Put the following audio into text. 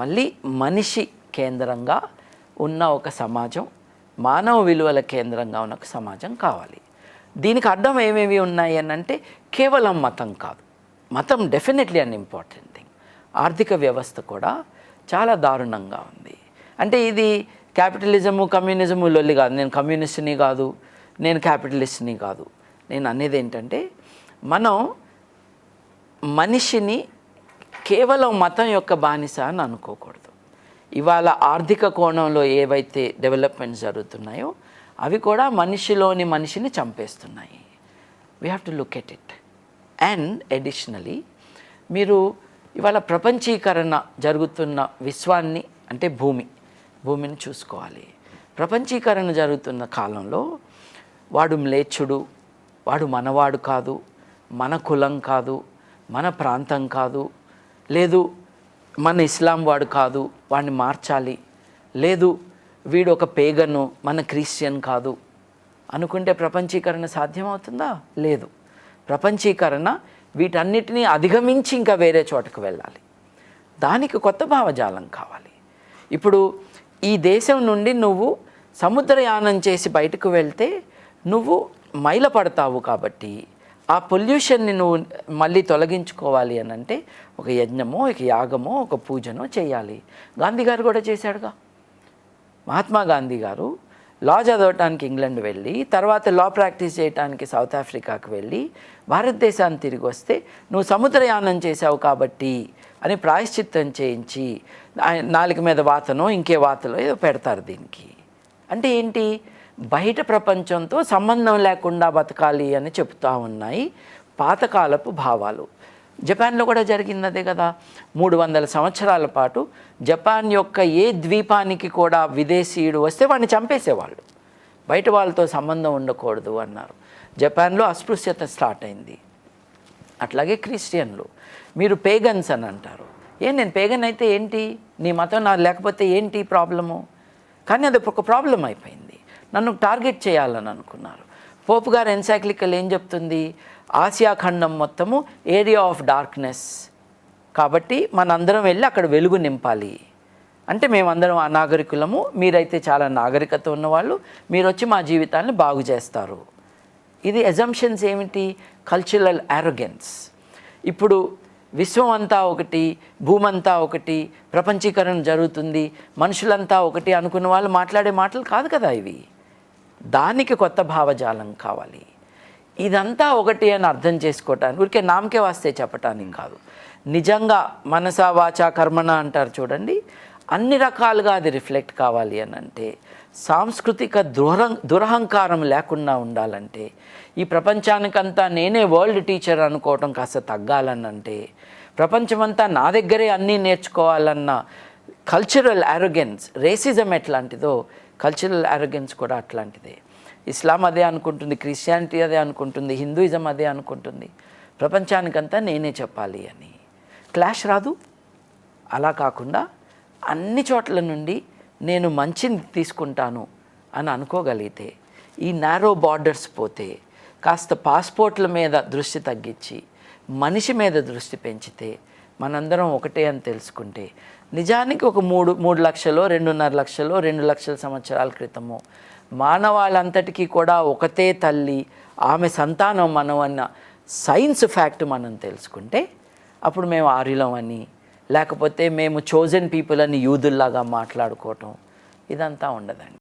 మళ్ళీ మనిషి కేంద్రంగా ఉన్న ఒక సమాజం మానవ విలువల కేంద్రంగా ఉన్న ఒక సమాజం కావాలి. దీనికి అర్థం ఏమేమి ఉన్నాయి అని అంటే కేవలం మతం కాదు. మతం డెఫినెట్లీ అన్ ఇంపార్టెంట్ థింగ్ ఆర్థిక వ్యవస్థ కూడా చాలా దారుణంగా ఉంది. అంటే ఇది క్యాపిటలిజము కమ్యూనిజము లొల్లి కాదు. నేను కమ్యూనిస్ట్ని కాదు నేను క్యాపిటలిస్ట్ని కాదు. నేను అనేది ఏంటంటే మనం మనిషిని కేవలం మతం యొక్క బానిస అని అనుకోకూడదు. ఇవాళ ఆర్థిక కోణంలో ఏవైతే డెవలప్మెంట్స్ జరుగుతున్నాయో అవి కూడా మనిషిలోని మనిషిని చంపేస్తున్నాయి. We have to look at it and additionally మీరు ఇవాళ ప్రపంచీకరణ జరుగుతున్న విశ్వాన్ని అంటే భూమి భూమిని చూసుకోవాలి. ప్రపంచీకరణ జరుగుతున్న కాలంలో వాడు మ్లేచ్చుడు వాడు మనవాడు కాదు మన కులం కాదు మన ప్రాంతం కాదు లేదు మన ఇస్లాం వాడు కాదు వాడిని మార్చాలి. లేదు వీడు ఒక పేగను మన క్రిస్టియన్ కాదు. అనుకుంటే ప్రపంచీకరణ సాధ్యమవుతుందా? లేదు. ప్రపంచీకరణ వీటన్నిటినీ అధిగమించి ఇంకా వేరే చోటకు వెళ్ళాలి. దానికి కొత్త భావజాలం కావాలి. ఇప్పుడు ఈ దేశం నుండి నువ్వు సముద్రయానం చేసి బయటకు వెళ్తే నువ్వు మైల పడతావు కాబట్టి ఆ పొల్యూషన్ని నువ్వు మళ్ళీ తొలగించుకోవాలి అని అంటే ఒక యజ్ఞమో ఒక యాగమో ఒక పూజనో చేయాలి. గాంధీ గారు కూడా చేశాడుగా. మహాత్మా గాంధీ గారు లా చదవటానికి ఇంగ్లాండ్ వెళ్ళి తర్వాత లా ప్రాక్టీస్ చేయడానికి సౌత్ ఆఫ్రికాకు వెళ్ళి భారతదేశాన్ని తిరిగి వస్తే నువ్వు సముద్రయానం చేశావు కాబట్టి అని ప్రాయశ్చిత్తం చేయించి నాలుగు నాలుక మీద వాతనో ఇంకే వాతలో ఏదో పెడతారు దీనికి. అంటే ఏంటి? బయట ప్రపంచంతో సంబంధం లేకుండా బతకాలి అని చెప్తూ ఉన్నాయి పాతకాలపు భావాలు. జపాన్లో కూడా జరిగింది అదే కదా. మూడు వందల సంవత్సరాల పాటు జపాన్ యొక్క ఏ ద్వీపానికి కూడా విదేశీయుడు వస్తే వాడిని చంపేసేవాళ్ళు. బయట వాళ్ళతో సంబంధం ఉండకూడదు అన్నారు. జపాన్లో అస్పృశ్యత స్టార్ట్ అయింది. అట్లాగే క్రిస్టియన్లు. మీరు పేగన్స్ అని అంటారు. ఏ నేను పేగన్ అయితే ఏంటి? నీ మతం నా లేకపోతే ఏంటి ప్రాబ్లము? కానీ అది ఒక ప్రాబ్లం అయిపోయింది. నన్ను టార్గెట్ చేయాలని అనుకున్నారు. పోపు గారు ఎన్సైక్లికల్ ఏం చెప్తుంది? ఆసియా ఖండం మొత్తము ఏరియా ఆఫ్ డార్క్నెస్. కాబట్టి మనందరం వెళ్ళి అక్కడ వెలుగు నింపాలి. అంటే మేమందరం నాగరికులము మీరైతే చాలా నాగరికత ఉన్నవాళ్ళు మీరు వచ్చి మా జీవితాన్ని బాగు చేస్తారు. ఇది ఎజంప్షన్స్ ఏమిటి? కల్చరల్ యారోగెన్స్ ఇప్పుడు విశ్వం అంతా ఒకటి భూమంతా ఒకటి ప్రపంచీకరణ జరుగుతుంది మనుషులంతా ఒకటి అనుకున్న వాళ్ళు మాట్లాడే మాటలు కాదు కదా ఇవి. దానికి కొత్త భావజాలం కావాలి. ఇదంతా ఒకటి అని అర్థం చేసుకోవటానికి ఊరికే నామకే వస్తే చెప్పటానికి కాదు. నిజంగా మనసా వాచా కర్మణ అంటారు చూడండి అన్ని రకాలుగా అది రిఫ్లెక్ట్ కావాలి అని అంటే సాంస్కృతిక దురహం దురహంకారం లేకుండా ఉండాలంటే ఈ ప్రపంచానికంతా నేనే వరల్డ్ టీచర్ అనుకోవటం కాస్త తగ్గాలని అంటే ప్రపంచమంతా నా దగ్గరే అన్నీ నేర్చుకోవాలన్న కల్చరల్ అరోగెన్స్ రేసిజం ఎట్లాంటిదో కల్చరల్ అరోగెన్స్ కూడా అట్లాంటిదే. ఇస్లాం అదే అనుకుంటుంది క్రిస్టియానిటీ అదే అనుకుంటుంది హిందూయిజం అదే అనుకుంటుంది. ప్రపంచానికంతా నేనే చెప్పాలి అని. క్లాష్ రాదు. అలా కాకుండా అన్ని చోట్ల నుండి నేను మంచిని తీసుకుంటాను అని అనుకోగలిగితే ఈ నారో బార్డర్స్ పోతే కాస్త పాస్పోర్ట్ల మీద దృష్టి తగ్గించి మనిషి మీద దృష్టి పెంచితే మనందరం ఒకటే అని తెలుసుకుంటే నిజానికి ఒక మూడు మూడు లక్షలో రెండున్నర లక్షలో రెండు లక్షల సంవత్సరాల క్రితము మానవాళంతటికీ కూడా ఒకతే తల్లి ఆమె సంతానం మనం అన్న సైన్స్ ఫ్యాక్ట్ మనం తెలుసుకుంటే అప్పుడు మేము ఆర్యులం అని లేకపోతే మేము చోజన్ పీపుల్ అని యూదుల్లాగా మాట్లాడుకోవటం ఇదంతా ఉండదండి.